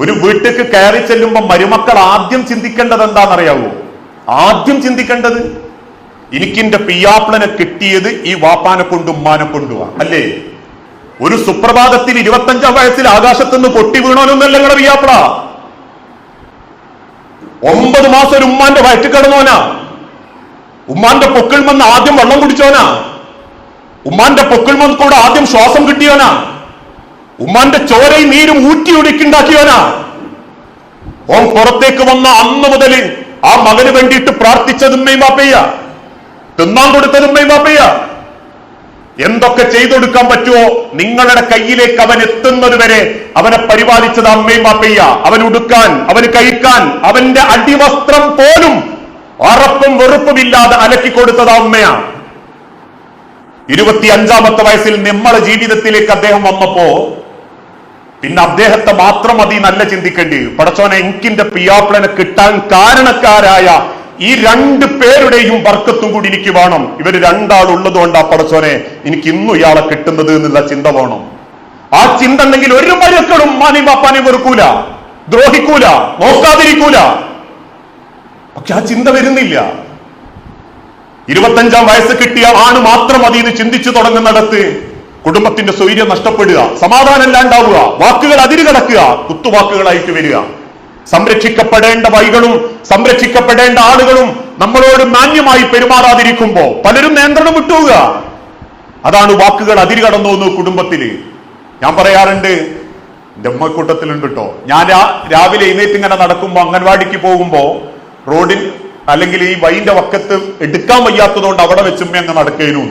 ഒരു വീട്ടിലേക്ക് കയറി ചെല്ലുമ്പോ മരുമക്കൾ ആദ്യം ചിന്തിക്കേണ്ടത് എന്താണെന്നറിയാവോ? ആദ്യം ചിന്തിക്കേണ്ടത് എനിക്കിന്റെ പിയാപ്ലനെ കിട്ടിയത് ഈ വാപ്പാനെ കൊണ്ടും ഉമ്മാനെ കൊണ്ടുവാ അല്ലേ? ഒരു സുപ്രഭാതത്തിൽ ഇരുപത്തഞ്ചാം വയസ്സിൽ ആകാശത്തുനിന്ന് പൊട്ടി വീണോനൊന്നല്ല നിങ്ങളുടെ പിയാപ്പിള. ഒമ്പത് മാസം ഒരു ഉമ്മാന്റെ വയറ്റിൽ കിടന്നോനാ. ഉമ്മാന്റെ പൊക്കിൾമെന്ന് ആദ്യം വെള്ളം കുടിച്ചോനാ. ഉമ്മാന്റെ പൊക്കിൾമെന്ന് കൂടെ ആദ്യം ശ്വാസം കിട്ടിയോനാ. ഉമ്മാന്റെ ചോരയും നീരും ഊറ്റി ഒടുക്കിണ്ടാക്കിയോനാ ഓൻ പുറത്തേക്ക് വന്ന അന്ന് മുതൽ ആ മകന് വേണ്ടിയിട്ട് പ്രാർത്ഥിച്ചതും ബാപ്പയ്യ തിന്നാൻ കൊടുത്തതും ബാപ്പയ്യ എന്തൊക്കെ ചെയ്തൊടുക്കാൻ പറ്റുമോ നിങ്ങളുടെ കയ്യിലേക്ക് അവൻ എത്തുന്നത് വരെ അവനെ പരിപാലിച്ചത് അമ്മയും ബാപ്പയ്യ അവൻ ഉടുക്കാൻ അവന് കഴിക്കാൻ അവന്റെ അടിവസ്ത്രം പോലും അറപ്പും വെറുപ്പുമില്ലാതെ അലക്കി കൊടുത്തത് അമ്മയാണ് ഇരുപത്തി അഞ്ചാമത്തെ വയസ്സിൽ നമ്മളെ ജീവിതത്തിലേക്ക് അദ്ദേഹം വന്നപ്പോ പിന്നെ അദ്ദേഹത്തെ മാത്രം മതി നല്ല ചിന്തിക്കേണ്ടി. പടച്ചോനെ എനിക്കിന്റെ പിയാപ്പിളനെ കിട്ടാൻ കാരണക്കാരായ ഈ രണ്ട് പേരുടെയും വർക്കത്തും കൂടി എനിക്ക് വേണം. ഇവർ രണ്ടാൾ ഉള്ളതുകൊണ്ട് ആ പടച്ചോനെ എനിക്ക് ഇന്നും ഇയാളെ കിട്ടുന്നത് എന്നുള്ള ചിന്ത വേണം. ആ ചിന്ത ഉണ്ടെങ്കിൽ ഒരു മരുക്കളും മാനി ബാപ്പാനെ വെറുക്കൂല ദ്രോഹിക്കൂല നോക്കാതിരിക്കൂല. പക്ഷെ ആ ചിന്ത വരുന്നില്ല. ഇരുപത്തഞ്ചാം വയസ്സ് കിട്ടിയ ആണ് മാത്രം മതി എന്ന് ചിന്തിച്ചു തുടങ്ങുന്നിടത്ത് കുടുംബത്തിന്റെ സ്വൈര്യം നഷ്ടപ്പെടുക സമാധാനം ഇല്ലാണ്ടാവുക വാക്കുകൾ അതിര് കടക്കുക കുത്തുവാക്കുകളായിട്ട് വരിക. സംരക്ഷിക്കപ്പെടേണ്ട വൈകളും സംരക്ഷിക്കപ്പെടേണ്ട ആളുകളും നമ്മളോട് മാന്യമായി പെരുമാറാതിരിക്കുമ്പോ പലരും നിയന്ത്രണം വിട്ടുക അതാണ് വാക്കുകൾ അതിര് കടന്നു വന്നു കുടുംബത്തിൽ ഞാൻ പറയാറുണ്ട് എന്റെ ഉമ്മക്കൂട്ടത്തിലുണ്ട് കേട്ടോ ഞാൻ രാവിലെ എഴുന്നേറ്റ് ഇങ്ങനെ നടക്കുമ്പോ അംഗൻവാടിക്ക് പോകുമ്പോ റോഡിൽ അല്ലെങ്കിൽ ഈ വൈന്റെ വക്കത്ത് എടുക്കാൻ വയ്യാത്തതുകൊണ്ട് അവിടെ വെച്ചുമ്മ അങ്ങ് നടക്കേനു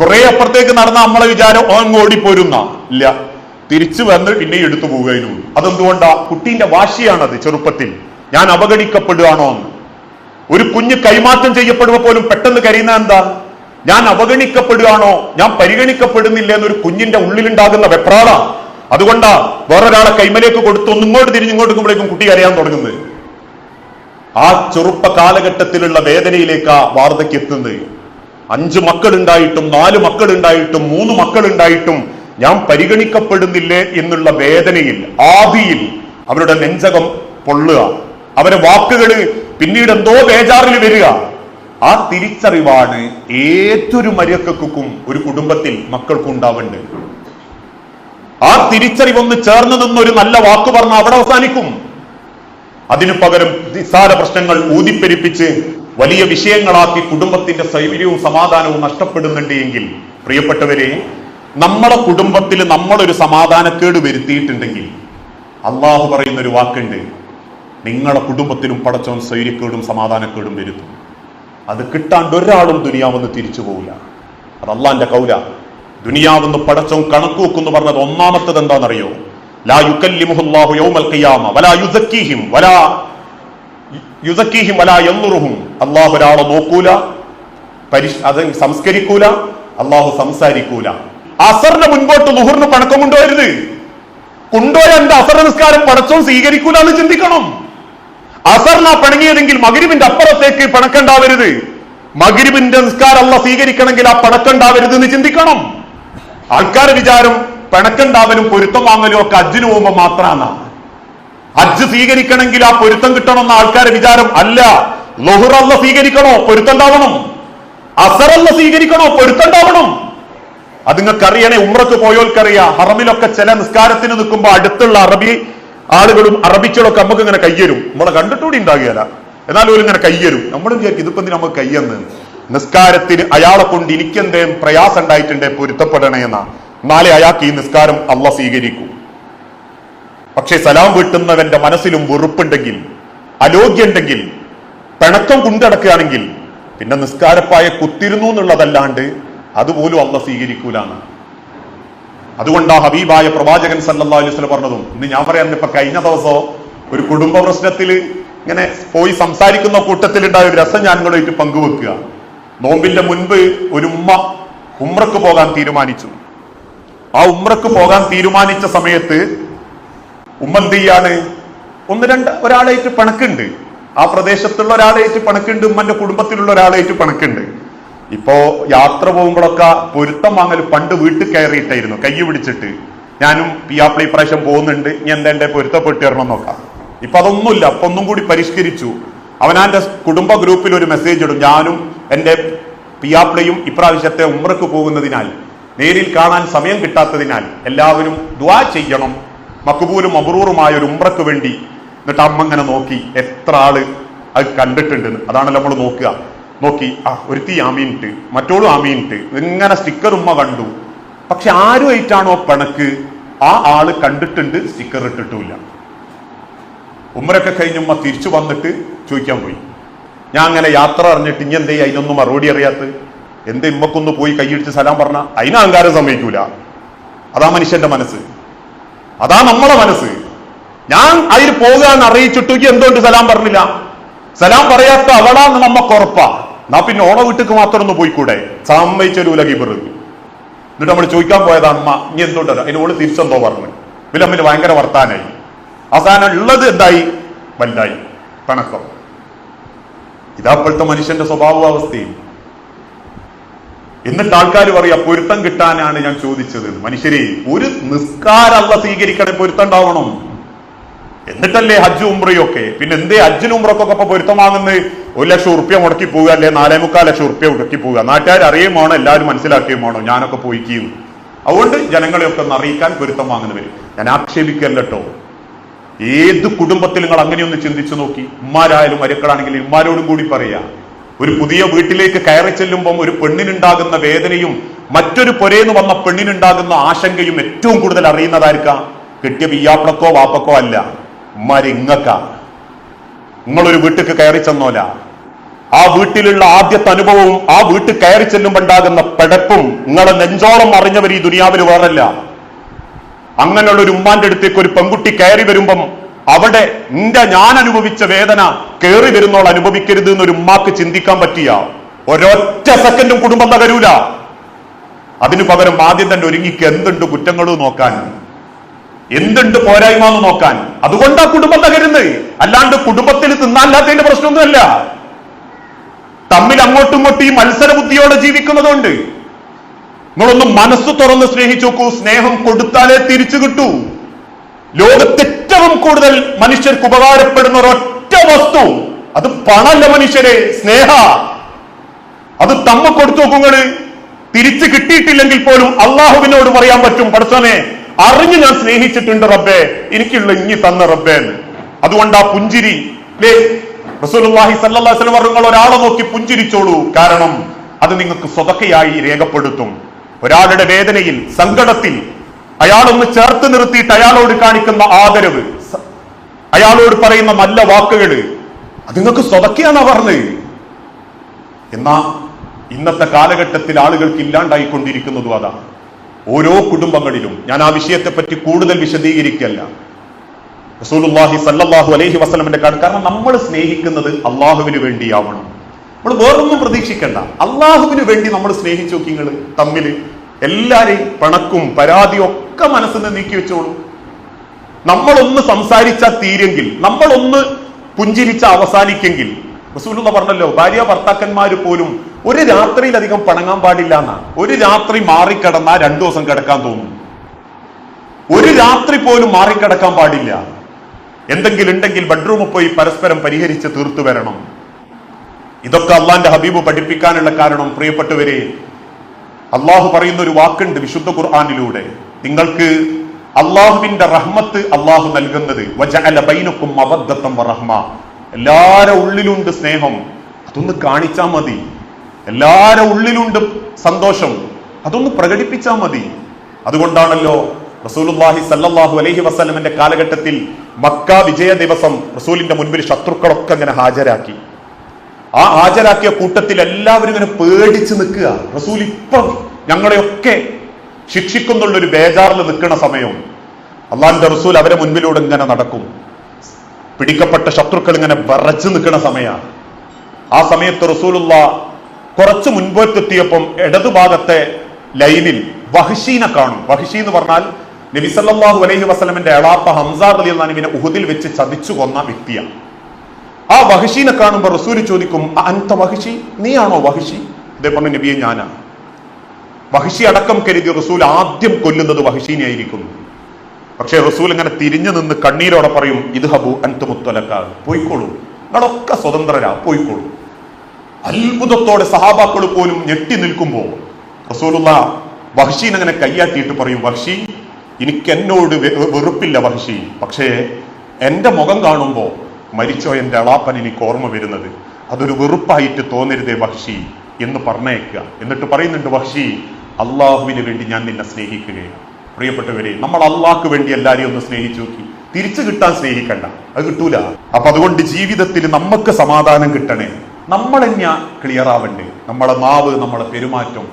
കുറെ അപ്പുറത്തേക്ക് നടന്ന നമ്മളെ വിചാരം ഓൻ ഓടിപ്പോരുന്ന. ഇല്ല. തിരിച്ചു വന്ന് പിന്നെ എടുത്തു പോവുകയും അതെന്തുകൊണ്ടാ? കുട്ടീന്റെ വാശിയാണത് ചെറുപ്പത്തിൽ. ഞാൻ അവഗണിക്കപ്പെടുകയാണോ എന്ന്. ഒരു കുഞ്ഞ് കൈമാറ്റം ചെയ്യപ്പെടുമ്പോ പോലും പെട്ടെന്ന് കരയുന്ന എന്താ? ഞാൻ അവഗണിക്കപ്പെടുകയാണോ? ഞാൻ പരിഗണിക്കപ്പെടുന്നില്ല എന്നൊരു കുഞ്ഞിന്റെ ഉള്ളിലുണ്ടാകുന്ന വെപ്രാള. അതുകൊണ്ടാ വേറൊരാളെ കൈമലേക്ക് കൊടുത്തു ഒന്ന് ഇങ്ങോട്ട് തിരിഞ്ഞ് ഇങ്ങോട്ട് കുട്ടി കരയാൻ തുടങ്ങുന്നത്. ആ ചെറുപ്പ കാലഘട്ടത്തിലുള്ള വേദനയിലേക്കാ വാർദ്ധക്യം എത്തുന്നത് അഞ്ച് മക്കളുണ്ടായിട്ടും നാല് മക്കളുണ്ടായിട്ടും മൂന്ന് മക്കളുണ്ടായിട്ടും ഞാൻ പരിഗണിക്കപ്പെടുന്നില്ലേ എന്നുള്ള വേദനയിൽ ആദിയിൽ അവരുടെ നെഞ്ചകം പൊള്ളുക. അവരെ വാക്കുകൾ പിന്നീട് എന്തോ ബേജാറിൽ വരിക. ആ തിരിച്ചറിവാണ് ഏതൊരു മര്യക്കും ഒരു കുടുംബത്തിൽ മക്കൾക്കുണ്ടാവേണ്ടത് ആ തിരിച്ചറിവൊന്ന് ചേർന്ന് നിന്നൊരു നല്ല വാക്ക് പറഞ്ഞ അവിടെ അവസാനിക്കും. അതിനു പകരം നിസ്സാര പ്രശ്നങ്ങൾ ഊതിപ്പെരിപ്പിച്ച് വലിയ വിഷയങ്ങളാക്കി കുടുംബത്തിന്റെ സൗകര്യവും സമാധാനവും നഷ്ടപ്പെടുന്നുണ്ട് എങ്കിൽ പ്രിയപ്പെട്ടവരെ നമ്മളെ കുടുംബത്തിൽ നമ്മളൊരു സമാധാനക്കേട് വരുത്തിയിട്ടുണ്ടെങ്കിൽ അള്ളാഹു പറയുന്ന ഒരു വാക്കുണ്ട് നിങ്ങളെ കുടുംബത്തിലും പടച്ചോൻ സൗര്യക്കേടും സമാധാനക്കേടും വരുത്തും. അത് കിട്ടാണ്ട് ഒരാളും ദുനിയാവെന്ന് തിരിച്ചു പോവില്ല. അത് അള്ളാന്റെ കൗല. ദുനിയാവെന്ന് പടച്ചോൻ കണക്ക് എന്ന് പറഞ്ഞത് ഒന്നാമത്തത് എന്താണെന്നറിയോ ലാ യുക്കല്ലിമുഹുല്ലാഹു യൗമൽ ഖിയാമ വലാ യുസക്കീഹിം വലാ യുസക്കീഹിം അല എന്നുറുഹും അള്ളാഹു ഒരാളെ നോക്കൂല പരിശ് അത് സംസ്കരിക്കൂല അള്ളാഹു സംസാരിക്കൂല. അസറിന് മുൻപോട്ട് ലുഹറിന് പണക്കം കൊണ്ടുവരുത് കൊണ്ടുപോയ എന്റെ അസർ നിസ്കാരം പടച്ചോ സ്വീകരിക്കൂല എന്ന് ചിന്തിക്കണം. അസറിനാ പിണങ്ങിയതെങ്കിൽ മകരിവിന്റെ അപ്പുറത്തേക്ക് പണക്കണ്ടാവരുത്. മകരിവിന്റെ നിസ്കാരം അല്ല സ്വീകരിക്കണമെങ്കിൽ ആ പണക്കണ്ടാവരുത് എന്ന് ചിന്തിക്കണം. ആൾക്കാരുടെ വിചാരം പണക്കണ്ടാവലും പൊരുത്തം വാങ്ങലും ഒക്കെ അജ്ജിന് പോകുമ്പോ മാത്രമാണ് ഹജ്ജ് സ്വീകരിക്കണമെങ്കിൽ ആ പൊരുത്തം കിട്ടണമെന്ന ആൾക്കാരെ വിചാരം അല്ല. ലൊഹുറല്ല സ്വീകരിക്കണോ? പൊരുത്തം ഉണ്ടാവണം അസറല്ല സ്വീകരിക്കണോ? പൊരുത്തം ഉണ്ടാവണം അത് നിങ്ങൾക്ക് അറിയണേ ഉമ്രക്ക് പോയോൽക്കറിയാം. ഹറമിലൊക്കെ ചില നിസ്കാരത്തിന് നിൽക്കുമ്പോ അടുത്തുള്ള അറബി ആളുകളും അറബിച്ചുകളൊക്കെ നമുക്ക് ഇങ്ങനെ കയ്യരും. നമ്മളെ കണ്ടിട്ടുകൂടി ഉണ്ടാകുകയല്ല. എന്നാലും ഒരു ഇങ്ങനെ കയ്യരും. നമ്മളും വിചാരിക്കും ഇതിപ്പോ നമുക്ക് കയ്യെന്ന്? നിസ്കാരത്തിന് അയാളെ കൊണ്ട് എനിക്കെന്തേ പ്രയാസം ഉണ്ടായിട്ടുണ്ടേ പൊരുത്തപ്പെടണേ എന്നാ നാളെ അയാൾക്ക് ഈ നിസ്കാരം അല്ല സ്വീകരിക്കൂ. പക്ഷേ സലാം വീട്ടുന്നവന്റെ മനസ്സിലും വെറുപ്പുണ്ടെങ്കിൽ അലോഗ്യുണ്ടെങ്കിൽ പിണക്കം കൊണ്ടടക്കുകയാണെങ്കിൽ പിന്നെ നിസ്കാരപ്പായ കുത്തിരുന്നു എന്നുള്ളതല്ലാണ്ട് അതുപോലും അല്ല സ്വീകരിക്കൂലാണ്. അതുകൊണ്ട് ആ ഹബീബായ പ്രവാചകൻ സല്ലാ അലൈഹി വസല്ലം പറഞ്ഞതും ഇന്ന് ഞാൻ പറയാൻ ഇപ്പൊ കഴിഞ്ഞ ദിവസം ഒരു കുടുംബ പ്രശ്നത്തിൽ ഇങ്ങനെ പോയി സംസാരിക്കുന്ന കൂട്ടത്തിലുണ്ടായ ഒരു രസം ഞാൻ നിങ്ങളുമായിട്ട് പങ്കുവെക്കുക. നോമ്പിന്റെ മുൻപ് ഒരു ഉമ്മ ഉമ്രക്ക് പോകാൻ തീരുമാനിച്ചു. ആ ഉമ്രക്ക് പോകാൻ തീരുമാനിച്ച സമയത്ത് ഉമ്മ എന്ത് ചെയ്യാണ് ഒന്ന് രണ്ട് ഒരാളായിട്ട് പണക്കുണ്ട്. ആ പ്രദേശത്തുള്ള ഒരാളായിട്ട് പണക്കുണ്ട് ഉമ്മന്റെ കുടുംബത്തിലുള്ള ഒരാളായിട്ട് പണക്കുണ്ട്. ഇപ്പോ യാത്ര പോകുമ്പോഴൊക്കെ പൊരുത്തം വാങ്ങൽ പണ്ട് വീട്ടിൽ കയറിയിട്ടായിരുന്നു കൈ പിടിച്ചിട്ട്. ഞാനും പിയാപ്പിളി ഇപ്രാവശ്യം പോകുന്നുണ്ട് ഇനി എന്താ എന്റെ പൊരുത്തപ്പെട്ട് തരണം നോക്കാം ഇപ്പൊ അതൊന്നുമില്ല അപ്പൊ ഒന്നും കൂടി പരിഷ്കരിച്ചു. അവനാന്റെ കുടുംബ ഗ്രൂപ്പിൽ ഒരു മെസ്സേജ് ഇടും ഞാനും എന്റെ പിയാപ്പിളയും ഇപ്രാവശ്യത്തെ ഉമ്രക്ക് പോകുന്നതിനാൽ നേരിൽ കാണാൻ സമയം കിട്ടാത്തതിനാൽ എല്ലാവരും ദ്വാ ചെയ്യണം. മക്ബൂലും അബറൂറുമായ ഒരു ഉമ്രക്ക് വേണ്ടി എന്നിട്ട് അമ്മ ഇങ്ങനെ നോക്കി എത്ര ആൾ അത് കണ്ടിട്ടുണ്ടെന്ന്. അതാണല്ലോ നമ്മൾ നോക്കുക. നോക്കി ആ ഒരുത്തി ആമീനിട്ട് മറ്റോളും ആമീനിട്ട് ഇങ്ങനെ സ്റ്റിക്കർ ഉമ്മ കണ്ടു. പക്ഷെ ആരുമായിട്ടാണോ പിണക്ക് ആ ആൾ കണ്ടിട്ടുണ്ട് സ്റ്റിക്കർ ഇട്ടിട്ടുമില്ല. ഉമ്മരൊക്കെ കഴിഞ്ഞ് ഉമ്മ തിരിച്ചു വന്നിട്ട് ചോദിക്കാൻ പോയി. ഞാൻ അങ്ങനെ യാത്ര അറിഞ്ഞിട്ട് ഇനി എന്തേ അതിനൊന്നും മറുപടി അറിയാത്ത. എന്ത് ഇമ്മക്കൊന്ന് പോയി കൈയിടിച്ച് സലാം പറഞ്ഞ? അതിന് അഹങ്കാരം സമ്മതിക്കൂല. അതാ മനുഷ്യന്റെ മനസ്സ്. അതാ നമ്മളെ മനസ്സ്. ഞാൻ അതിൽ പോകാൻ അറിയിച്ചിട്ടുക്ക് എന്തുകൊണ്ട് സലാം പറഞ്ഞില്ല? സലാം പറയാത്ത അവളാന്ന് നമ്മക്ക് ഉറപ്പാ എന്നാ പിന്നെ ഓണ വീട്ടിക്ക് മാത്രം ഒന്ന് പോയിക്കൂടെ? സമ്മതിച്ചൊരു ഗിബർ എന്നിട്ട് നമ്മൾ ചോദിക്കാൻ പോയതാണ് അമ്മ ഇനി എന്തുകൊണ്ട് ഓൾ തിരിച്ചെന്തോ പറഞ്ഞു. പിന്നെ തമ്മിൽ ഭയങ്കര വർത്താനായി. അവസാനം ഉള്ളത് എന്തായി? വലുതായി. തണക്കം ഇതാ ഇപ്പോഴത്തെ മനുഷ്യന്റെ സ്വഭാവാവസ്ഥയും എന്നിട്ട് ആൾക്കാർ പറയാ പൊരുത്തം കിട്ടാനാണ് ഞാൻ ചോദിച്ചത് മനുഷ്യരെ ഒരു നിസ്കാരല്ല സ്വീകരിക്കണേ പൊരുത്തം ഉണ്ടാവണം എന്നിട്ടല്ലേ ഹജ്ജ് ഉംറയൊക്കെ. പിന്നെ എന്തേ ഹജ്ജിനും ഉംറക്കൊക്കെ ഇപ്പൊ പൊരുത്തം വാങ്ങുന്നത് ഒരു ലക്ഷം ഉറുപ്പ്യ മുടക്കി പോവുക അല്ലെ? നാലേ മുക്കാൽ ലക്ഷം ഉറുപ്പ്യ മുടക്കി പോവുക. നാട്ടുകാർ അറിയും വേണം എല്ലാവരും മനസ്സിലാക്കുകയും വേണം. ഞാനൊക്കെ പോയിക്കും അതുകൊണ്ട് ജനങ്ങളെയൊക്കെ ഒന്ന് അറിയിക്കാൻ പൊരുത്തം വാങ്ങുന്നവർ. ഞാൻ ആക്ഷേപിക്കല്ലോ ഏത് കുടുംബത്തിൽ നിങ്ങൾ അങ്ങനെയൊന്ന് ചിന്തിച്ചു നോക്കി. ഉമ്മാരായാലും മരുക്കളാണെങ്കിലും ഉമ്മാരോടും കൂടി പറയാ ഒരു പുതിയ വീട്ടിലേക്ക് കയറി ചെല്ലുമ്പം ഒരു പെണ്ണിനുണ്ടാകുന്ന വേദനയും മറ്റൊരു പൊരേന്ന് വന്ന പെണ്ണിനുണ്ടാകുന്ന ആശങ്കയും ഏറ്റവും കൂടുതൽ അറിയുന്നതായിരിക്ക. കിട്ടിയ പിയ്യാപ്പളക്കോ വാപ്പക്കോ അല്ല മരിങ്ങക്ക. നിങ്ങളൊരു വീട്ടിലേക്ക് കയറി ചെന്നോല. ആ വീട്ടിലുള്ള ആദ്യത്തെ അനുഭവവും ആ വീട്ടിൽ കയറി ചെല്ലുമ്പോൾ ഉണ്ടാകുന്ന പെടപ്പും നിങ്ങളെ നെഞ്ചോളം അറിഞ്ഞവർ ഈ ദുനിയാവിൽ വേറല്ല. അങ്ങനെയുള്ള ഒരു ഉമ്മാന്റെ അടുത്തേക്ക് ഒരു പെൺകുട്ടി കയറി വരുമ്പം അവിടെ നിന്റെ ഞാൻ അനുഭവിച്ച വേദന കയറി വരുന്നോൾ അനുഭവിക്കരുത് എന്നൊരു ഉമ്മാക്ക് ചിന്തിക്കാൻ പറ്റിയ ഒരൊറ്റ സെക്കൻഡും കുടുംബം തകരൂല. അതിനു പകരം ആദ്യം തന്നെ ഒരുങ്ങിക്ക് എന്തുണ്ട് കുറ്റങ്ങളും നോക്കാൻ? എന്തുണ്ട് പോരായ്മ എന്ന് നോക്കാൻ? അതുകൊണ്ടാ കുടുംബം തകരുന്നത്. അല്ലാണ്ട് കുടുംബത്തിൽ തിന്നാല്ലാത്തതിന്റെ പ്രശ്നമൊന്നുമല്ല. തമ്മിൽ അങ്ങോട്ടും ഇങ്ങോട്ടും ഈ മത്സര ബുദ്ധിയോടെ ജീവിക്കുന്നതുകൊണ്ട് നിങ്ങളൊന്ന് മനസ്സ് തുറന്ന് സ്നേഹിച്ചു നോക്കൂ. സ്നേഹം കൊടുത്താലേ തിരിച്ചു കിട്ടൂ. ലോകത്ത് ഏറ്റവും കൂടുതൽ മനുഷ്യർക്ക് ഉപകാരപ്പെടുന്ന ഒരൊറ്റ വസ്തു അത് പണല്ല മനുഷ്യരെ സ്നേഹ. അത് തമ്മ കൊടുത്തു നോക്കുങ്ങൾ തിരിച്ചു കിട്ടിയിട്ടില്ലെങ്കിൽ പോലും അള്ളാഹുവിനോട് പറയാൻ പറ്റും പഠിച്ചോനെ അറിഞ്ഞു ഞാൻ സ്നേഹിച്ചിട്ടുണ്ട് റബ്ബേ എനിക്കുള്ള ഇങ്ങി തന്ന റബ്ബേ എന്ന്. അതുകൊണ്ട് ആ പുഞ്ചിരി റസൂലുള്ളാഹി അലൈഹി വസല്ലം നിങ്ങൾ ഒരാളെ നോക്കി പുഞ്ചിരിച്ചോളൂ. കാരണം അത് നിങ്ങൾക്ക് സ്വതക്കയായി രേഖപ്പെടുത്തും. ഒരാളുടെ വേദനയിൽ സങ്കടത്തിൽ അയാളൊന്ന് ചേർത്ത് നിർത്തിയിട്ട് അയാളോട് കാണിക്കുന്ന ആദരവ്. അയാളോട് പറയുന്ന നല്ല വാക്കുകൾ. അത് നിങ്ങൾക്ക് സ്വതക്കെയാണ് പറഞ്ഞത് എന്നാ ഇന്നത്തെ കാലഘട്ടത്തിൽ ആളുകൾക്ക് ഇല്ലാണ്ടായിക്കൊണ്ടിരിക്കുന്നതും അതാ. ഓരോ കുടുംബങ്ങളിലും ഞാൻ ആ വിഷയത്തെ പറ്റി കൂടുതൽ വിശദീകരിക്കല്ല റസൂലുള്ളാഹി സല്ലാഹു അലൈഹി വസ്ലമിന്റെ കാര്യം കാരണം നമ്മൾ സ്നേഹിക്കുന്നത് അള്ളാഹുവിന് വേണ്ടിയാവണം. നമ്മൾ വേറൊന്നും പ്രതീക്ഷിക്കണ്ട. അള്ളാഹുവിന് വേണ്ടി നമ്മൾ സ്നേഹിച്ചു നോക്കി നിങ്ങൾ തമ്മിൽ എല്ലാരെയും പണക്കും പരാതിയും ഒക്കെ മനസ്സിൽ നിന്ന് നീക്കി വെച്ചോളൂ. നമ്മളൊന്ന് സംസാരിച്ചാൽ തീരെങ്കിൽ നമ്മളൊന്ന് പുഞ്ചിരിച്ച അവസാനിക്കെങ്കിൽ റസൂലുള്ള പറഞ്ഞല്ലോ ഭാര്യ ഭർത്താക്കന്മാർ പോലും ഒരു രാത്രിയിലധികം പണങ്ങാൻ പാടില്ല എന്നാണ് ഒരു രാത്രി മാറിക്കിടന്നാ രണ്ടു ദിവസം കിടക്കാൻ തോന്നും. ഒരു രാത്രി പോലും മാറിക്കിടക്കാൻ പാടില്ല. എന്തെങ്കിലും ഉണ്ടെങ്കിൽ ബെഡ്റൂമിൽ പോയി പരസ്പരം പരിഹരിച്ച് തീർത്തു വരണം. ഇതൊക്കെ അള്ളാന്റെ ഹബീബ് പഠിപ്പിക്കാനുള്ള കാരണം പ്രിയപ്പെട്ടവരെ. അള്ളാഹു പറയുന്ന ഒരു വാക്കുണ്ട് വിശുദ്ധ ഖുർആാനിലൂടെ. നിങ്ങൾക്ക് അള്ളാഹുവിന്റെ റഹ്മത്ത് അള്ളാഹു നൽകുന്നത് ബൈനക്കും മവദ്ദത്തം വറഹ്മ. എല്ലാരെ ഉള്ളിലുണ്ട് സ്നേഹം. അതൊന്ന് കാണിച്ചാ മതി. എല്ലാരെ ഉള്ളിലുണ്ട് സന്തോഷം. അതൊന്ന് പ്രകടിപ്പിച്ചാ മതി. അതുകൊണ്ടാണല്ലോ റസൂലുള്ളാഹി സല്ലാഹു അലഹി വസ്ലമിന്റെ കാലഘട്ടത്തിൽ മക്ക വിജയ ദിവസം റസൂലിന്റെ മുൻപിൽ ശത്രുക്കളൊക്കെ അങ്ങനെ ഹാജരാക്കി. ആ ഹാജരാക്കിയ കൂട്ടത്തിൽ എല്ലാവരും ഇങ്ങനെ പേടിച്ച് നിൽക്കുക. റസൂൽ ഇപ്പം ഞങ്ങളെയൊക്കെ ശിക്ഷിക്കുന്നുള്ളൊരു ബേജാറിൽ നിൽക്കുന്ന സമയം. അള്ളാഹിന്റെ റസൂൽ അവരെ മുൻപിലൂടെ ഇങ്ങനെ നടക്കും. പിടിക്കപ്പെട്ട ശത്രുക്കൾ ഇങ്ങനെ വിറച്ചു നിൽക്കുന്ന സമയമാണ്. ആ സമയത്ത് റസൂലുള്ള കുറച്ച് മുൻപോട്ടെത്തിയപ്പം ഇടതുഭാഗത്തെ ലൈനിൽ വഹിഷീനെ കാണും. വഹിഷി എന്ന് പറഞ്ഞാൽ നബി സല്ലല്ലാഹു അലൈഹി വസ്ലമിന്റെ എളാപ്പ ഹംസാർ അലി അള്ളഹാനുവിനെ ഉഹുദിൽ വെച്ച് ചതിച്ചു കൊന്ന വ്യക്തിയാണ്. ആ വഹിഷീനെ കാണുമ്പോൾ റസൂൽ ചോദിക്കും അന്ത വഹിഷി നീയാണോ വഹിഷി ഇതേ പറഞ്ഞു നബിയെ ഞാനാണ് വഹിഷി അടക്കം കരുതി റസൂൽ ആദ്യം കൊല്ലുന്നത് വഹിഷീനെ ആയിരിക്കും. പക്ഷെ റസൂൽ ഇങ്ങനെ തിരിഞ്ഞു നിന്ന് കണ്ണീരോടെ പറയും ഇത് ഹബു അൻതു മുത്തലക്ക പോയിക്കോളൂ. നിങ്ങളൊക്കെ സ്വതന്ത്രരാ പോയിക്കോളൂ. അത്ഭുതത്തോടെ സഹാബാക്കൾ പോലും ഞെട്ടി നിൽക്കുമ്പോൾ റസൂലുള്ള വഹ്ഷീൻ അങ്ങനെ കയ്യാട്ടിയിട്ട് പറയും വഹിഷി എനിക്ക് എന്നോട് വെറുപ്പില്ല വഹിഷി പക്ഷേ എന്റെ മുഖം കാണുമ്പോൾ മരിച്ചോ എന്റെ അളാപ്പൻ എനിക്ക് ഓർമ്മ വരുന്നത്. അതൊരു വെറുപ്പായിട്ട് തോന്നരുതേ വഹ്ഷി എന്ന് പറഞ്ഞേക്കുക എന്നിട്ട് പറയുന്നുണ്ട് വഹ്ഷി അള്ളാഹുവിന് വേണ്ടി ഞാൻ നിന്നെ സ്നേഹിക്കുകയാണ്. പ്രിയപ്പെട്ടവരെ നമ്മൾ അള്ളാഹ്ക്ക് വേണ്ടി എല്ലാവരെയും ഒന്ന് സ്നേഹിച്ചു നോക്കി. തിരിച്ചു കിട്ടാൻ സ്നേഹിക്കണ്ട. അത് കിട്ടൂല. അപ്പൊ അതുകൊണ്ട് ജീവിതത്തിൽ നമുക്ക് സമാധാനം കിട്ടണേ. നമ്മൾ എന്നാ ക്ലിയർ ആവണ്ടേ. നമ്മളെ മാവ് നമ്മളെ പെരുമാറ്റം.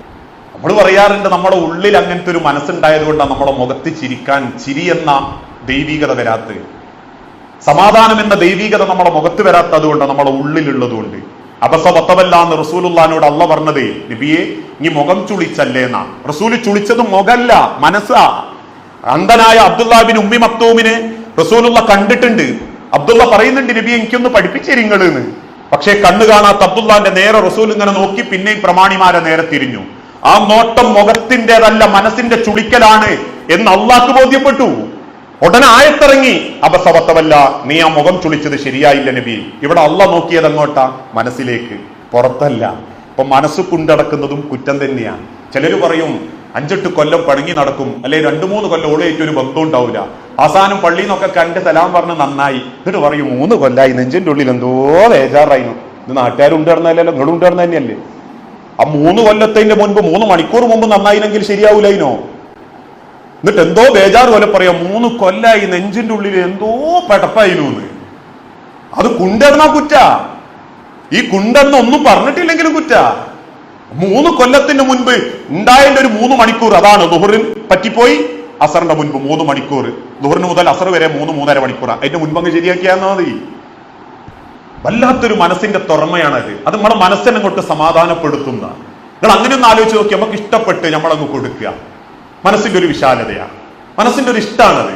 നമ്മൾ പറയാറുണ്ട് നമ്മുടെ ഉള്ളിൽ അങ്ങനത്തെ ഒരു മനസ്സുണ്ടായത് കൊണ്ടാണ് നമ്മുടെ മുഖത്ത് ചിരിക്കാൻ ചിരി എന്ന ദൈവികത വരാത്തത്. സമാധാനം എന്ന ദൈവികത നമ്മുടെ മുഖത്ത് വരാത്തത് കൊണ്ടാണ് നമ്മുടെ ഉള്ളിലുള്ളതുകൊണ്ട്. എന്ന് റസൂലുള്ളഹാനോട് അല്ല പറഞ്ഞത് നബിയെ നീ മുഖം ചുളിച്ചല്ലേന്നാ റസൂൽ ചുളിച്ചത് മുഖല്ല മനസ്സാ. അന്ധനായ അബ്ദുല്ലാബിൻ ഉമ്മി മക്തൂമിനെ റസൂലുള്ള കണ്ടിട്ടുണ്ട്. അബ്ദുള്ള പറയുന്നുണ്ട് നബി എനിക്കൊന്ന് പഠിപ്പിച്ചിരിങ്ങളെന്ന് പക്ഷേ കണ്ണു കാണാത്ത അബ്ദുല്ലാന്റെ നേരെ റസൂൽ ഇങ്ങനെ നോക്കി പിന്നെയും പ്രമാണിമാരെ നേരെ തിരിഞ്ഞു. ആ നോട്ടം മുഖത്തിന്റെതല്ല മനസ്സിന്റെ ചുളിക്കലാണ് എന്ന് അള്ളാഹ്ക്ക് ബോധ്യപ്പെട്ടു. ഉടനെ ആയത്തിറങ്ങി. അപസവത്തമല്ല നീ ആ മുഖം ചുളിച്ചത് ശരിയായില്ല നബി. ഇവിടെ അള്ള നോക്കിയത് അങ്ങോട്ടാ മനസ്സിലേക്ക്. പുറത്തല്ല. അപ്പൊ മനസ്സ് കുണ്ടടക്കുന്നതും കുറ്റം തന്നെയാണ്. ചിലര് പറയും അഞ്ചെട്ട് കൊല്ലം പണങ്ങി നടക്കും. അല്ലെ രണ്ടു മൂന്ന് കൊല്ലം ഓളേറ്റ് ഒരു ബന്ധം ഉണ്ടാവില്ല അവസാനം പള്ളിയിൽ നിന്നൊക്കെ കണ്ട് സലാം പറഞ്ഞ് നന്നായി. എന്നിട്ട് പറയും മൂന്ന് കൊല്ലായി നെഞ്ചിന്റെ ഉള്ളിൽ എന്തോ വേജാറായിരുന്നു ഇത് നാട്ടുകാരുണ്ടായിരുന്നല്ലോ നിങ്ങളും ഉണ്ടായിരുന്ന തന്നെയല്ലേ ആ മൂന്ന് കൊല്ലത്തിന്റെ മുൻപ് മൂന്ന് മണിക്കൂർ മുമ്പ് നന്നായില്ലെങ്കിൽ ശരിയാവൂലൈനോ എന്നിട്ട് എന്തോ ബേജാറ് പോലെ പറയാം മൂന്ന് കൊല്ലായി നെഞ്ചിന്റെ ഉള്ളിൽ എന്തോ പെടപ്പായിരുന്നു അത് കുണ്ടെന്നാ കുറ്റ? ഈ കുണ്ടെന്ന് ഒന്നും പറഞ്ഞിട്ടില്ലെങ്കിലും കുറ്റ? മൂന്ന് കൊല്ലത്തിന് മുൻപ് ഉണ്ടായതിന്റെ ഒരു മൂന്ന് മണിക്കൂർ അതാണ് ദുഹറിൻ പറ്റിപ്പോയി. അസറിന്റെ മുൻപ് മൂന്ന് മണിക്കൂർ. ദുഹറിന് മുതൽ അസർ വരെ മൂന്ന് മൂന്നര മണിക്കൂർ അതിന്റെ മുൻപ് അങ്ങ് ശരിയാക്കിയാൽ മതി. വല്ലാത്തൊരു മനസ്സിന്റെ തുറമയാണത് അത്. നമ്മുടെ മനസ്സിനെ കൊണ്ട് സമാധാനപ്പെടുത്തുന്ന നിങ്ങൾ അങ്ങനെ ഒന്ന് ആലോചിച്ച് നോക്കി നമുക്ക് ഇഷ്ടപ്പെട്ട് നമ്മളങ്ങ് കൊടുക്കുക. മനസ്സിന്റെ ഒരു വിശാലതയാണ്. മനസ്സിന്റെ ഒരു ഇഷ്ടമാണത്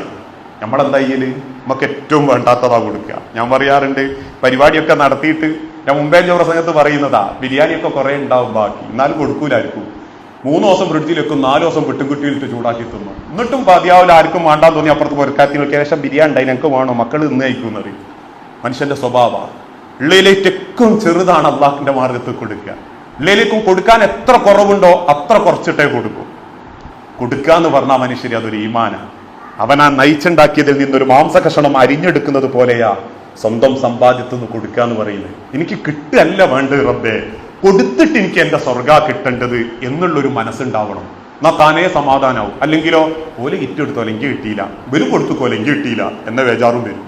നമ്മളെന്താ ചെയ്യൽ? നമുക്ക് ഏറ്റവും വേണ്ടാത്തതാ കൊടുക്കുക. ഞാൻ പറയാറുണ്ട് പരിപാടിയൊക്കെ നടത്തിയിട്ട് ഞാൻ മുമ്പേ ഞാൻ പ്രസംഗത്ത് പറയുന്നതാ ബിരിയാണിയൊക്കെ കുറേ ഉണ്ടാവും ബാക്കി. എന്നാലും കൊടുക്കൂലായിരിക്കും. മൂന്ന് ദിവസം ഫ്രിഡ്ജിൽ വെക്കും നാല് ദിവസം വിട്ടും കുട്ടിയിലിട്ട് ചൂടാക്കി തിന്നു. എന്നിട്ടും പതിയാവില്ല ആർക്കും വേണ്ടാന്ന് തോന്നി അപ്പുറത്ത് പൊരക്കാത്തി ശേഷം ബിരിയാണി ഉണ്ടായി ഞങ്ങൾക്ക് വേണോ? മക്കൾ ഇന്ന് കഴിക്കും മനുഷ്യന്റെ സ്വഭാവമാണ് ഉള്ളിലേറ്റവും ചെറുതാണ് അള്ളാഹിന്റെ മാർഗത്തിൽ കൊടുക്കുക. ഉള്ളിലേക്കും കൊടുക്കാൻ എത്ര കുറവുണ്ടോ അത്ര കുറച്ചിട്ടേ കൊടുക്കും. കൊടുക്കുക എന്ന് പറഞ്ഞ മനുഷ്യരെ അതൊരു ഈമാന. അവൻ ആ നയിച്ചുണ്ടാക്കിയതിൽ നിന്നൊരു മാംസകഷണം അരിഞ്ഞെടുക്കുന്നത് പോലെയാ സ്വന്തം സമ്പാദ്യത്തിൽ നിന്ന് കൊടുക്കുക എന്ന് പറയുന്നത്. എനിക്ക് കിട്ടല്ല വേണ്ടത് റബ്ബേ. കൊടുത്തിട്ട് എനിക്ക് എന്റെ സ്വർഗ കിട്ടേണ്ടത് എന്നുള്ളൊരു മനസ്സുണ്ടാവണം. എന്നാ താനേ സമാധാനാവും. അല്ലെങ്കിലോ ഓലെ ഇറ്റെടുത്തോ അല്ലെങ്കിൽ കിട്ടിയില്ല. ഇവരും കൊടുത്തുക്കോ അല്ലെങ്കിൽ കിട്ടിയില്ല എന്ന വേജാറും വരും.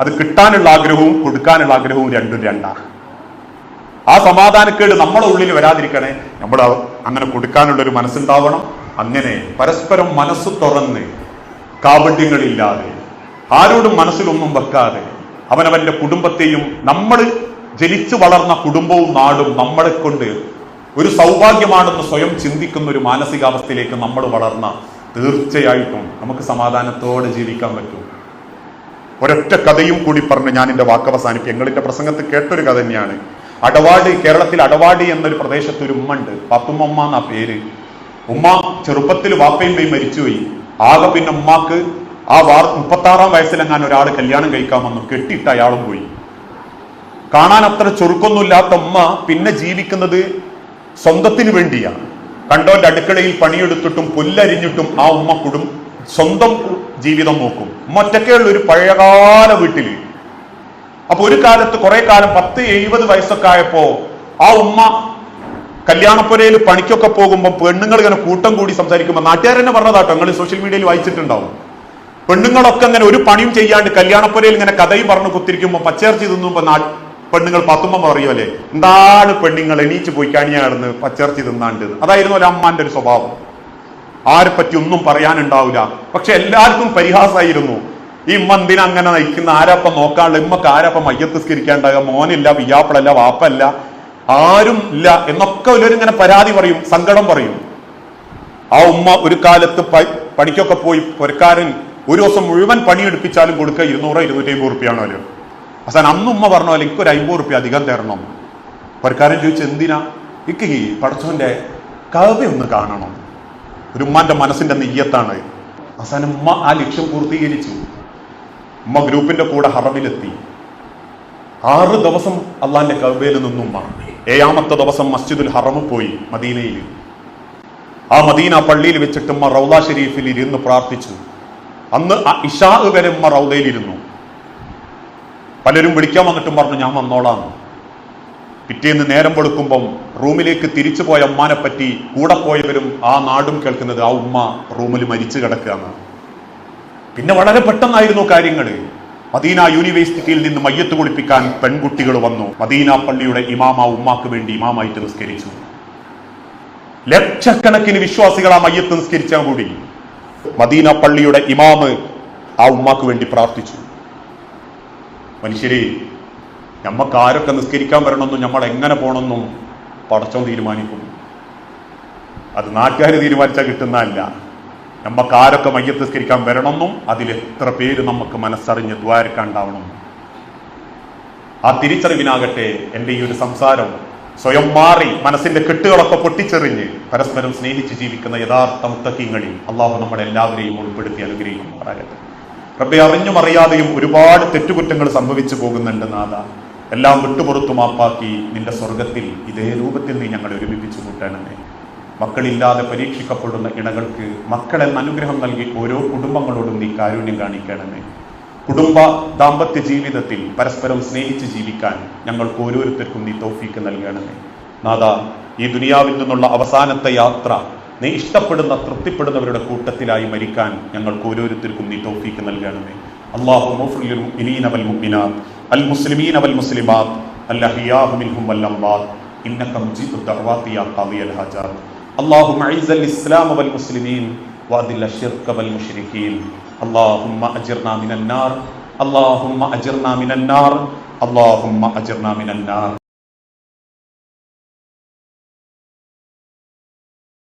അത് കിട്ടാനുള്ള ആഗ്രഹവും കൊടുക്കാനുള്ള ആഗ്രഹവും രണ്ടും രണ്ടാ. ആ സമാധാനക്കേട് നമ്മളെ ഉള്ളിൽ വരാതിരിക്കണേ നമ്മൾ അങ്ങനെ കൊടുക്കാനുള്ള ഒരു മനസ്സുണ്ടാവണം. അങ്ങനെ പരസ്പരം മനസ്സ് തുറന്ന് കാപട്യങ്ങളില്ലാതെ ആരോടും മനസ്സിലൊന്നും വെക്കാതെ അവനവന്റെ കുടുംബത്തെയും നമ്മൾ ജനിച്ചു വളർന്ന കുടുംബവും നാടും നമ്മളെ കൊണ്ട് ഒരു സൗഭാഗ്യമാണെന്ന് സ്വയം ചിന്തിക്കുന്ന ഒരു മാനസികാവസ്ഥയിലേക്ക് നമ്മൾ വളർന്ന തീർച്ചയായിട്ടും നമുക്ക് സമാധാനത്തോടെ ജീവിക്കാൻ പറ്റും. ഒരൊറ്റ കഥയും കൂടി പറഞ്ഞ് ഞാൻ എന്റെ വാക്ക് അവസാനിപ്പിക്കും. പ്രസംഗത്ത് കേട്ടൊരു കഥ തന്നെയാണ്. അടവാടി കേരളത്തിൽ അടവാടി എന്നൊരു പ്രദേശത്ത് ഒരു ഉമ്മ ഉണ്ട്. പത്തുമ്മ എന്നാ പേര്. ഉമ്മ ചെറുപ്പത്തിൽ വാപ്പയും പോയി മരിച്ചുപോയി. ആകെ പിന്നെ ഉമ്മാക്ക് ആ വാർ മുപ്പത്താറാം വയസ്സിലെങ്ങാൻ ഒരാൾ കല്യാണം കഴിക്കാൻ വന്നു കെട്ടിയിട്ട് അയാളും പോയി. കാണാൻ അത്ര ചുരുക്കൊന്നുമില്ലാത്ത ഉമ്മ പിന്നെ ജീവിക്കുന്നത് സ്വന്തത്തിന് വേണ്ടിയാണ്. കണ്ടോന്റെ അടുക്കളയിൽ പണിയെടുത്തിട്ടും പുല്ലരിഞ്ഞിട്ടും ആ ഉമ്മ കുടും സ്വന്തം ജീവിതം നോക്കും. ഉമ്മ ഒറ്റയ്ക്കുള്ള ഒരു പഴയകാല വീട്ടിൽ അപ്പൊ ഒരു കാലത്ത് കുറെ കാലം പത്ത് എഴുപത് വയസ്സൊക്കെ ആയപ്പോ ആ ഉമ്മ കല്യാണപ്പുരയിൽ പണിക്കൊക്കെ പോകുമ്പോൾ പെണ്ണുങ്ങൾ ഇങ്ങനെ കൂട്ടം കൂടി സംസാരിക്കുമ്പോൾ നാട്ടുകാർ തന്നെ പറഞ്ഞതാട്ടോ നിങ്ങൾ സോഷ്യൽ മീഡിയയിൽ വായിച്ചിട്ടുണ്ടാവും. പെണ്ണുങ്ങളൊക്കെ ഇങ്ങനെ ഒരു പണിയും ചെയ്യാണ്ട് കല്യാണപ്പുരയിൽ ഇങ്ങനെ കഥയും പറഞ്ഞു കുത്തിരിക്കുമ്പോൾ പച്ചേർച്ചി തിന്നുമ്പോൾ നാ പെണ്ണുങ്ങൾ പത്തുമ്പം പറയുമല്ലേ എന്താണ് പെണ്ണുങ്ങൾ എണീച്ച് പോയി കണിയാണെന്ന് പച്ചേർച്ചി തിന്നാണ്ട്? അതായിരുന്നു ഒരു അമ്മാന്റെ ഒരു സ്വഭാവം. ആരെ പറ്റി ഒന്നും പറയാനുണ്ടാവില്ല. പക്ഷെ എല്ലാവർക്കും പരിഹാസമായിരുന്നു ഈ എന്തിനാ അങ്ങനെ നയിക്കുന്ന? ആരപ്പം നോക്കാനുള്ള? ഇമ്മക്ക് ആരപ്പം മയ്യത്തിസ്കരിക്കാണ്ടാകുക മോനില്ല വിയാപ്പളല്ല വാപ്പല്ല. ആരും ഇല്ല എന്നൊക്കെ ഇങ്ങനെ പരാതി പറയും സങ്കടം പറയും. ആ ഉമ്മ ഒരു കാലത്ത് പണിക്കൊക്കെ പോയി പൊരക്കാരൻ ഒരു ദിവസം മുഴുവൻ പണിയെടുപ്പിച്ചാലും കൊടുക്കുക ഇരുന്നൂറോ ഇരുന്നൂറ്റി അമ്പത് റുപ്യാണ് അവർ. അവസാനം അന്ന് ഉമ്മ പറഞ്ഞ എനിക്ക് ഒരു അമ്പത് റുപ്യ അധികം തരണം. പൊരക്കാരൻ ചോദിച്ചു എന്തിനാ? ഇക്ക് ഈ പടച്ചോന്റെ കവ ഒന്ന് കാണണം. ഒരു ഉമ്മാന്റെ മനസ്സിന്റെ നെയ്യത്താണ്. അവസാനം ഉമ്മ ആ ലക്ഷ്യം പൂർത്തീകരിച്ചു. ഉമ്മ ഗ്രൂപ്പിന്റെ കൂടെ ഹറമിലെത്തി. ആറ് ദിവസം അള്ളാന്റെ കൗബയിൽ നിന്നും ഏഴാമത്തെ ദിവസം മസ്ജിദുൽ ഹറമ് പോയി മദീനയിൽ. ആ മദീന പള്ളിയിൽ വെച്ചിട്ട് ഉമ്മ റൗദ ഷെരീഫിൽ ഇരുന്ന് പ്രാർത്ഥിച്ചു. അന്ന് ആ ഇഷാ വരെ ഉമ്മ റൗദയിലിരുന്നു പലരും വിളിക്കാൻ വന്നിട്ടും പറഞ്ഞു ഞാൻ വന്നോളാം. പിറ്റേന്ന് നേരം വെളുക്കുമ്പം റൂമിലേക്ക് തിരിച്ചു പോയ അമ്മാനെ പറ്റി കൂടെ പോയവരും ആ നാടും കേൾക്കുന്നത് ആ ഉമ്മ റൂമിൽ മരിച്ചു കിടക്കുകയാണ്. പിന്നെ വളരെ പെട്ടെന്നായിരുന്നു കാര്യങ്ങൾ മദീന യൂണിവേഴ്സിറ്റിയിൽ നിന്ന് മയ്യത്ത് കുളിപ്പിക്കാൻ പെൺകുട്ടികൾ വന്നു. മദീന പള്ളിയുടെ ഇമാമ ഉമ്മാക്ക് വേണ്ടി ഇമാമായിട്ട് നിസ്കരിച്ചു. ലക്ഷക്കണക്കിന് വിശ്വാസികൾ ആ മയ്യത്ത് നിസ്കരിച്ചാൽ കൂടി. മദീന പള്ളിയുടെ ഇമാമ് ആ ഉമ്മാക്ക് വേണ്ടി പ്രാർത്ഥിച്ചു. മനുഷ്യരെ നമ്മക്ക് ആരൊക്കെ നിസ്കരിക്കാൻ വരണമെന്നും നമ്മൾ എങ്ങനെ പോകണമെന്നും പടച്ചോൻ തീരുമാനിക്കുന്നു. അത് നാട്ടുകാർ തീരുമാനിച്ചാൽ കിട്ടുന്നതല്ല. നമ്മക്ക് ആരൊക്കെ മയ്യത്ത് നിസ്കരിക്കാൻ വരണമെന്നും അതിൽ എത്ര പേര് നമുക്ക് മനസ്സറിഞ്ഞ് ദ്വാരക്കാണ്ടാവണം. ആ തിരിച്ചറിവിനാകട്ടെ എന്റെ ഈ ഒരു സംസാരം സ്വയം മാറി മനസ്സിന്റെ കെട്ടുകളൊക്കെ പൊട്ടിച്ചെറിഞ്ഞ് പരസ്പരം സ്നേഹിച്ച് ജീവിക്കുന്ന യഥാർത്ഥ മുത്തക്കിങ്ങളിൽ അള്ളാഹു നമ്മുടെ എല്ലാവരെയും ഉൾപ്പെടുത്തി അനുഗ്രഹിക്കുമാറാകട്ടെ. റബ്ബെ അറിഞ്ഞും അറിയാതെയും ഒരുപാട് തെറ്റുകുറ്റങ്ങൾ സംഭവിച്ചു പോകുന്നുണ്ട് നാഥ. എല്ലാം വിട്ടുപുറത്തു മാപ്പാക്കി നിന്റെ സ്വർഗത്തിൽ ഇതേ രൂപത്തിൽ നീ ഞങ്ങളെ ഒരുമിപ്പിച്ചു കൂട്ടണമേ മക്കളില്ലാതെ പരീക്ഷിക്കപ്പെടുന്ന ഇണകൾക്ക് മക്കളെന്ന അനുഗ്രഹം നൽകി ഓരോ കുടുംബങ്ങളോടും നീ കാരുണ്യം കാണിക്കണമേ കുടുംബ ദാമ്പത്യ ജീവിതത്തിൽ പരസ്പരം സ്നേഹിച്ച് ജീവിക്കാൻ ഞങ്ങൾക്ക് ഓരോരുത്തർക്കും നീ തൗഫീക്ക് നൽകണമേ നാഥ ഈ ദുനിയാവിൽ നിന്നുള്ള അവസാനത്തെ യാത്ര നീ ഇഷ്ടപ്പെടുന്ന തൃപ്തിപ്പെടുന്നവരുടെ കൂട്ടത്തിലായി മരിക്കാൻ ഞങ്ങൾക്ക് ഓരോരുത്തർക്കും നീ തൗഫീക്ക് നൽകണമേ അള്ളാഹു മുഅ്മിനീന വൽ മുഅ്മിനാത്ത് അൽ മുസ്ലിമീന വൽ മുസ്ലിമാത്ത് അല്ലഹിയാഹു മിൻഹും വൽ അംവാത്ത് إنك مجيب الدعوات يا قاضي الحاجات اللهم أعز الإسلام والمسلمين وأذل الشرك والمشركين. اللهم أجرنا من النار. اللهم أجرنا من النار. اللهم أجرنا من النار.